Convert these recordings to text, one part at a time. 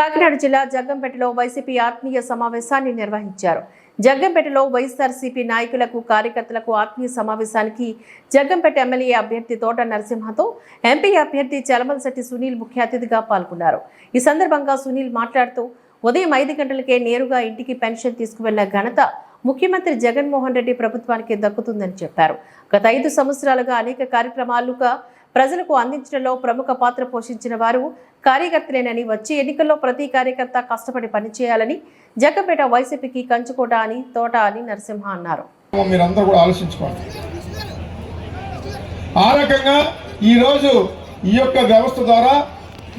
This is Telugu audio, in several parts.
కాకినాడ జిల్లా జగ్గంపేటలో వైసీపీ ఆత్మీయ సమావేశాన్ని నిర్వహించారు. జగ్గంపేటలో వైఎస్ఆర్సీపీ నాయకులకు కార్యకర్తలకు ఆత్మీయ సమావేశానికి జగ్గంపేట ఎమ్మెల్యే అభ్యర్థి తోట నరసింహతో ఎంపీ అభ్యర్థి చలమలశెట్టి సునీల్ ముఖ్య అతిథిగా పాల్గొన్నారు. ఈ సందర్భంగా సునీల్ మాట్లాడుతూ ఉదయం ఐదు గంటలకే నేరుగా ఇంటికి పెన్షన్ తీసుకువెళ్ళ ఘనత ముఖ్యమంత్రి జగన్మోహన్ రెడ్డి ప్రభుత్వానికి దక్కుతుందని చెప్పారు. గత ఐదు సంవత్సరాలుగా అనేక కార్యక్రమాలుగా ప్రజలకు అందించడంలో ప్రముఖ పాత్ర పోషించిన వారు కార్యకర్తలేనని వచ్చే ఎన్నికల్లో ప్రతి కార్యకర్త కష్టపడి పనిచేయాలని జగ్గపేట వైసీపీకి కంచుకోట అని తోట అని నరసింహ అన్నారు. మీరందరూ కూడా ఆలోచించుకోండి. ఆ రకంగా ఈరోజు ఈ యొక్క వ్యవస్థ ద్వారా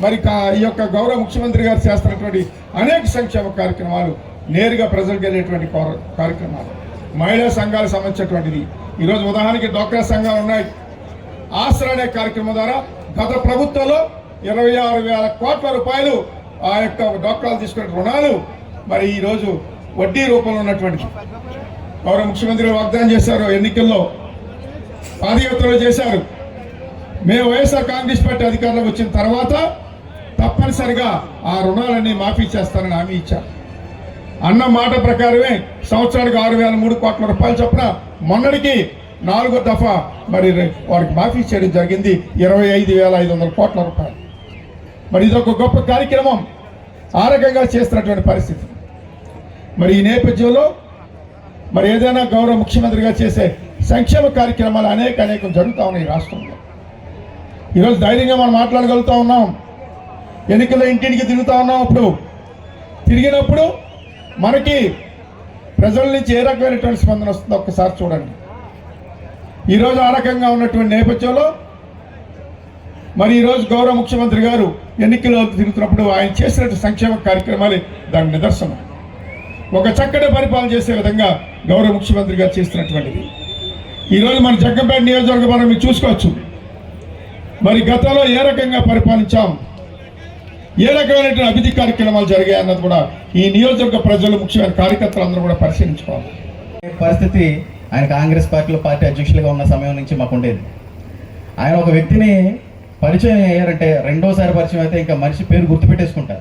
మరి ఈ యొక్క గౌరవ ముఖ్యమంత్రి గారు చేస్తున్నటువంటి అనేక సంక్షేమ కార్యక్రమాలు నేరుగా ప్రజలకు వెళ్ళేటువంటి కార్యక్రమాలు. మహిళా సంఘాలకు సంబంధించినటువంటిది. ఈరోజు ఉదాహరణకి డోక్రా సంఘాలు ఉన్నాయి. ఆసరా అనే కార్యక్రమం ద్వారా గత ప్రభుత్వంలో ఇరవై ఆరు వేల కోట్ల రూపాయలు ఆ యొక్క డాక్టర్లు తీసుకునే రుణాలు మరి ఈరోజు వడ్డీ రూపంలో ఉన్నటువంటి గౌరవ ముఖ్యమంత్రి వాగ్దానం చేశారు ఎన్నికల్లో. పాదయాత్రలు చేశారు. మేము వైఎస్ఆర్ కాంగ్రెస్ పార్టీ అధికారంలోకి వచ్చిన తర్వాత తప్పనిసరిగా ఆ రుణాలన్నీ మాఫీ చేస్తానని హామీ ఇచ్చారు. అన్న మాట ప్రకారమే సంవత్సరానికి ఆరు వేల మూడు కోట్ల రూపాయలు చొప్పున మొన్నటికి నాలుగో దఫా మరి వారికి మాఫీ చేయడం జరిగింది. ఇరవై ఐదు వేల ఐదు వందల కోట్ల రూపాయలు. మరి ఇది ఒక గొప్ప కార్యక్రమం. ఆ రకంగా చేస్తున్నటువంటి పరిస్థితి. మరి ఈ నేపథ్యంలో మరి ఏదైనా గౌరవ ముఖ్యమంత్రిగా చేసే సంక్షేమ కార్యక్రమాలు అనేక అనేకం జరుగుతూ ఉన్నాయి ఈ రాష్ట్రంలో. ఈరోజు ధైర్యంగా మనం మాట్లాడగలుగుతా ఉన్నాం. ఎన్నికల్లో ఇంటింటికి తిరుగుతూ ఉన్నాం అప్పుడు. తిరిగినప్పుడు మనకి ప్రజల నుంచి ఏ రకమైనటువంటి స్పందన వస్తుందో ఒక్కసారి చూడండి. ఈరోజు ఆ రకంగా ఉన్నటువంటి నేపథ్యంలో మరి ఈరోజు గౌరవ ముఖ్యమంత్రి గారు ఎన్నికల్లో తిరుగుతున్నప్పుడు ఆయన చేసినట్టు సంక్షేమ కార్యక్రమాలే దాని నిదర్శనం. ఒక చక్కటి పరిపాలన చేసే విధంగా గౌరవ ముఖ్యమంత్రి గారు చేస్తున్నటువంటిది. ఈరోజు మన జగ్గంపేట నియోజకవర్గం మనం మీరు చూసుకోవచ్చు. మరి గతంలో ఏ రకంగా పరిపాలించాం? ఏ రకమైనటువంటి అభివృద్ధి కార్యక్రమాలు జరిగాయి అన్నది కూడా ఈ నియోజకవర్గ ప్రజలు ముఖ్యమైన కార్యకర్తలు అందరూ కూడా పరిశీలించుకోవాలి. పరిస్థితి ఆయన కాంగ్రెస్ పార్టీలో పార్టీ అధ్యక్షులుగా ఉన్న సమయం నుంచి మాకు ఉండేది. ఆయన ఒక వ్యక్తిని పరిచయం అయ్యారంటే రెండోసారి పరిచయం అయితే ఇంకా మనిషి పేరు గుర్తుపెట్టేసుకుంటారు.